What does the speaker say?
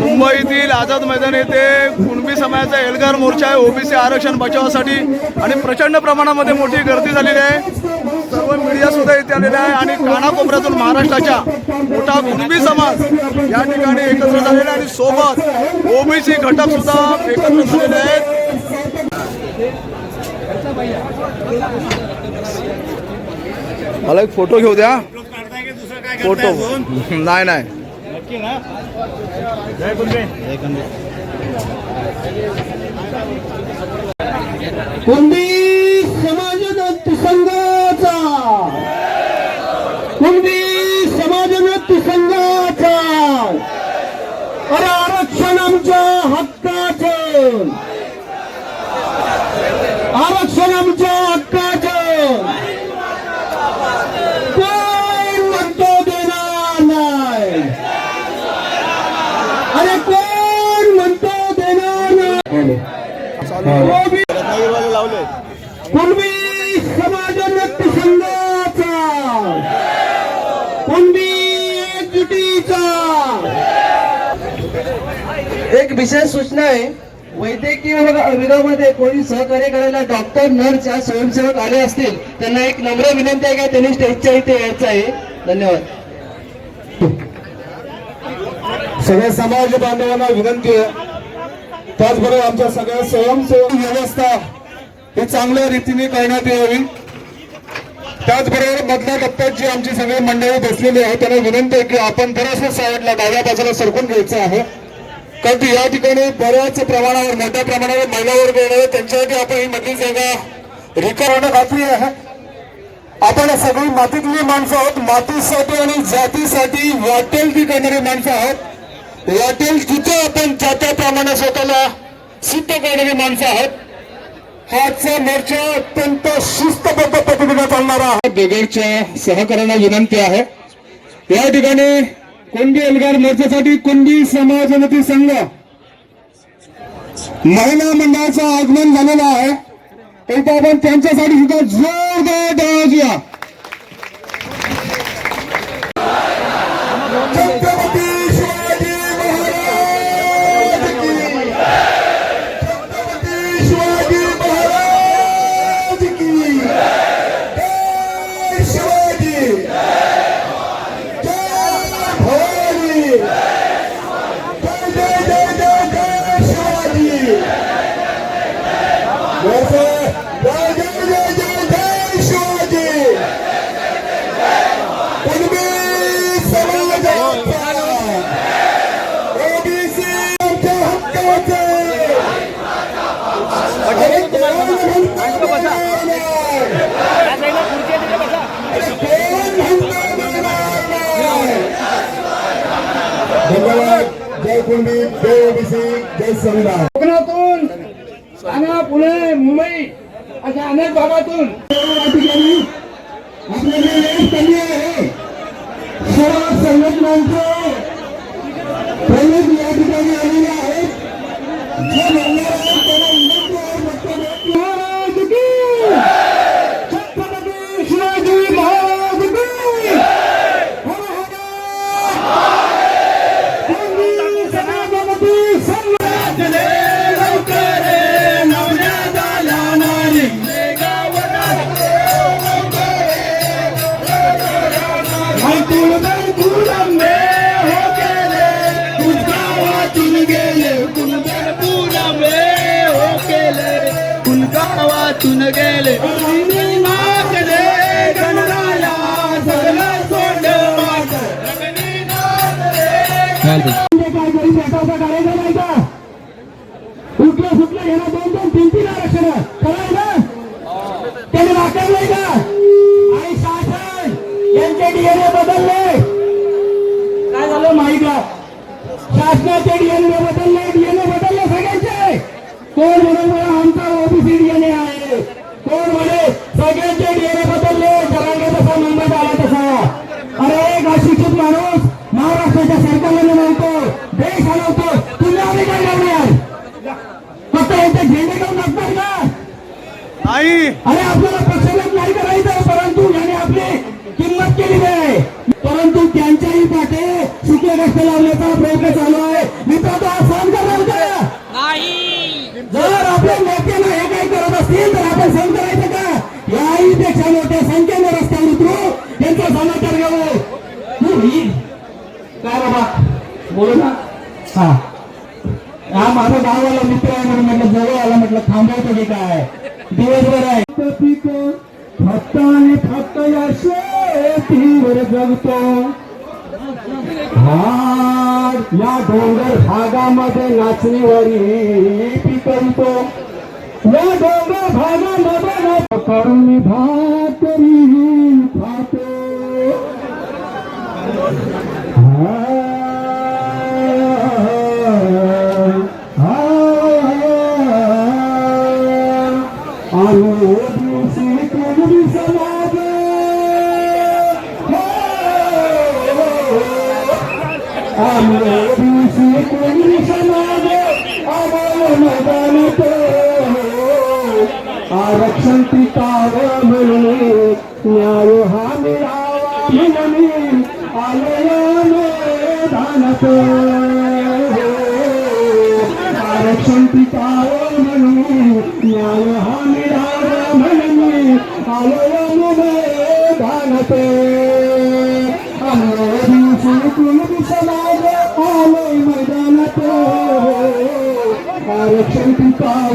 मुंबईतील आझाद मैदान येथे कुणबी समाजाचा एल्गार मोर्चा आहे. ओबीसी आरक्षण बचावासाठी आणि प्रचंड प्रमाणामध्ये मोठी गर्दी झालेली आहे. सर्व मीडिया सुद्धा इथे आलेला आहे आणि कानाकोपऱ्यातून महाराष्ट्राच्या मोठा कुणबी समाज या ठिकाणी एकत्र झालेला आहे आणि सोबत ओबीसी घटक सुद्धा एकत्र झालेले आहेत. मला एक फोटो घेऊ द्या. फोटो. नाही नाही. कुणबी समाज संघाचा कुणबी समाज संघाचा अरे आरक्षण आमच्या हक्काचं. आरक्षण आमच्या हक्काचं. कोण म्हणतो देणार नाही? अरे कोण म्हणतो देणार नाही? कुणबी समाज व्यक्ती संघाचा कुणबी एकजुटीचा एक विशेष सूचना आहे. वैद्यकीय विभागामध्ये कोणी सहकार्य करायला डॉक्टर नर्स या स्वयंसेवक आले असतील त्यांना एक नम्र विनंती आहे का? त्यांनी स्टेजच्या इथे यायचं आहे. धन्यवाद. सगळ्या समाज बांधवांना विनंती आहे. त्याचबरोबर आमच्या सगळ्या स्वयंसेवक व्यवस्था ही चांगल्या रीतीने करण्यात यावी. त्याचबरोबर मधल्या टप्प्यात जी आमची सगळी मंडळी बसलेली आहे त्यांना विनंती आहे की आपण बऱ्याचशा साईडला डाव्या बाजूला सरकून घ्यायचं आहे. कारण की या ठिकाणी बऱ्याच प्रमाणावर मोठ्या प्रमाणावर महिला वर्ग येणार आहे त्यांच्यासाठी आपण ही मधली जागा रिकाम होणं खात्री आहे. आपण सगळी मातीतली माणसं आहोत. मातीसाठी आणि जातीसाठी वाटेल ती करणारी माणसं आहोत. वाटेल तिथे आपण त्या त्याप्रमाणे स्वतःला सिद्ध करणारी माणसं आहोत. हा आजचा मोर्चा अत्यंत शिस्तबद्ध पद्धतीने चालणारा आहे बेगरच्या सहकार्याला विनंती आहे. या ठिकाणी कोंडी एल्गार मोर्चासाठी कोंडी समाजोन्नती संघ. महिला मंडळाचं आगमन झालेलं आहे. एकदा आपण त्यांच्यासाठी सुद्धा जोरदार टाळ्या धन्यवाद जय कुणबी जय ओबीसी जय संविधान कोकणातून ठाणे पुणे मुंबई अशा अनेक भागातून. आपल्याकडे एक कमी आहे. सर्व संघटनांचे गावातून गेले मागले गणराया सगळं सोडलं माझं. काय करी पेटावता करायचं नाही का उठलं सुटलं घेणं दोन दोन तीन तीन आरक्षण कळाय ना त्याने नाकारलंय का? आणि शासन यांचे डीएनए बदलले. शासनाचे डीएनए बदलले डीएनए बदलले सगळ्यांचे. कोण म्हणे मला आमचा ओबीसी डीएनए आहे. कोण म्हणे सगळ्यांचे डीएनए बदलले जरांगे तसा तसा. अरे एक अशिक्षित माणूस महाराष्ट्राच्या सरकारला म्हणतो देश हलवतो तुम्ही आम्ही काय करणार? फक्त यांचे झेंडे नाचणार का? नाही अरे आपल्याला पक्षाघात नाही करायचं परंतु याने आपली किंमत केलेली आहे. परंतु त्यांच्याही पाठे सुखे कष्ट लावण्याचा प्रयत्न चालू होईल काय बाबा बोलू ना. हा. हा माझा गावाला मित्र आहे म्हणून म्हटलं जवळ आला म्हटलं थांबवतो की काय? दिवसभर आहे. पीक फक्त आणि फक्त या शेतीवर जगतो. हा या डोंगर भागामध्ये नाचणीवारी पिकवतो. या डोंगर भागामध्ये करून भात भाकरी आरक्षण टिकावं म्हणून न्याय हा मिळावा म्हणून आलया. মানতো आरक्षण पिताओ मनु न्याय हमीरा मन में आलयम में दानते हमारी संकुल समाज आलय मैदानते आरक्षण पिताओ